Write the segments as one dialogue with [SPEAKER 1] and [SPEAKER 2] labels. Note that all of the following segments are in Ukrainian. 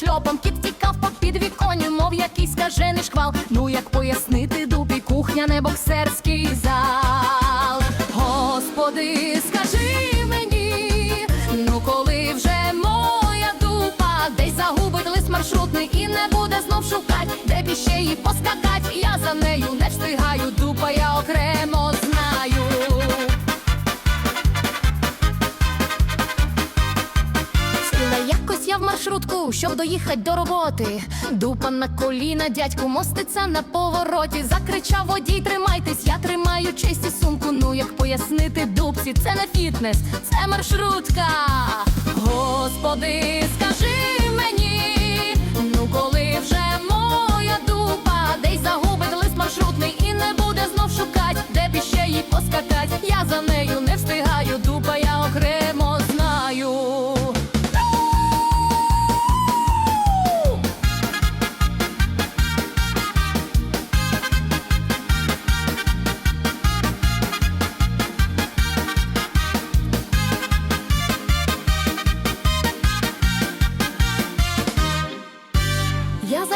[SPEAKER 1] шльопом, кіт тікав по підвіконню, мов якийсь скажений шквал. Ну як пояснити дупі, кухня не боксерський зал. Господи, скажи мені, ну коли вже моя дупа десь загубить лист маршрутний і не буде знов шукать, де б її поскакать. Я за нею не встигаю, в маршрутку, щоб доїхати до роботи. Дупа на коліна, дядьку моститься на повороті. Закричав водій, тримайтесь, я тримаю честь і сумку. Ну як пояснити дубці, це не фітнес, це маршрутка. Господи,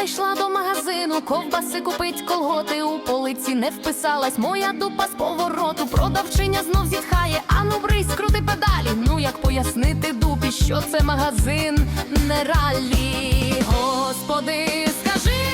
[SPEAKER 1] зайшла до магазину, ковбаси купить колготи у полиці не вписалась. Моя дупа з повороту, продавчиня знов зітхає. Ану брись, крути педалі. Ну як пояснити дупі, що це магазин не ралі. Господи, скажи